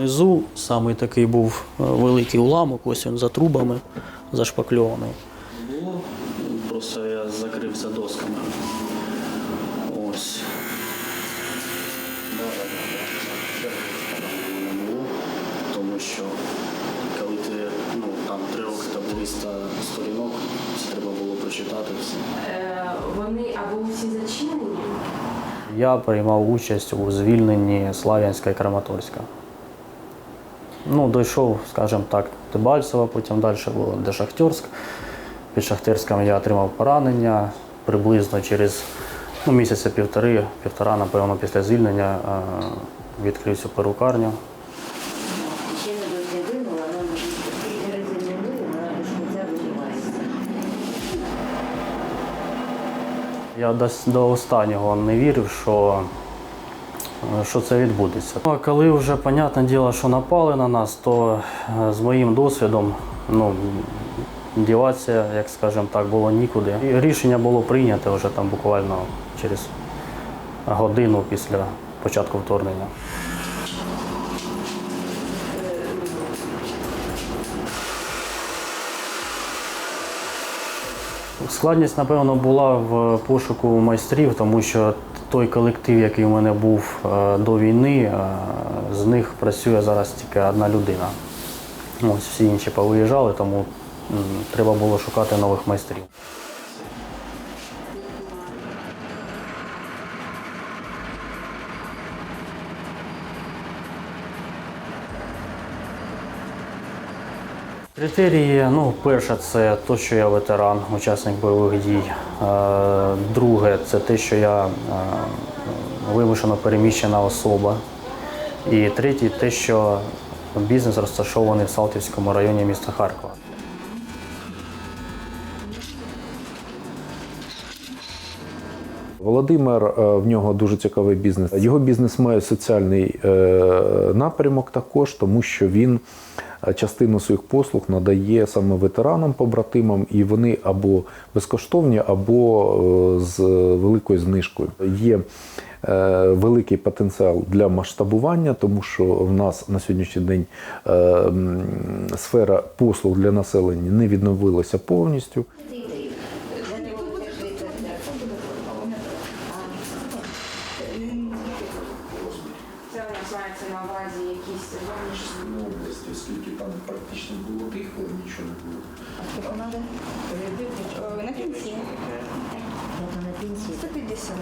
Внизу саме такий був е, великий уламок, ось він за трубами зашпакльований. Було, просто я закрився досками. Ось. Не було, тому що коли ти ну, там три роки та 300 сторінок, треба було прочитати все. Е, Вони або всі зачинені, Я приймав участь у звільненні Слав'янська і Краматорська. Ну, дійшов, скажімо так, до Дебальцева, потім далі було де Шахтерськ. Під Шахтерськом я отримав поранення приблизно через ну, місяця півтори, півтора, напевно, після звільнення е, відкрив цю перукарню. Я до, до останнього не вірив, що, що це відбудеться. Ну, а коли вже, понятне діло, що напали на нас, то е, з моїм досвідом ну, діватися, як скажемо так, було нікуди. І рішення було прийнято вже там буквально через годину після початку вторгнення. Складність, напевно, була в пошуку майстрів, тому що той колектив, який у мене був е, до війни, е, з них працює зараз тільки одна людина. Ось всі інші повиїжджали, тому треба було шукати нових майстрів. Критерії, ну, перше, це те, що я ветеран, учасник бойових дій. Е, Друге, це те, що я е, вимушено переміщена особа. І третє, те, що бізнес розташований в Салтівському районі міста Харкова. Володимир е, в нього дуже цікавий бізнес. Його бізнес має соціальний напрямок також, тому що він частину своїх послуг надає саме ветеранам, побратимам, і вони або безкоштовні, або е, з великою знижкою. Є е, великий потенціал для масштабування, тому що в нас на сьогоднішній день е, сфера послуг для населення не відновилася повністю. Мається на увазі якісь зовнішні. Ну, області, оскільки там практично було тихо, нічого не було. Е, На пенсії. На пенсії. 150.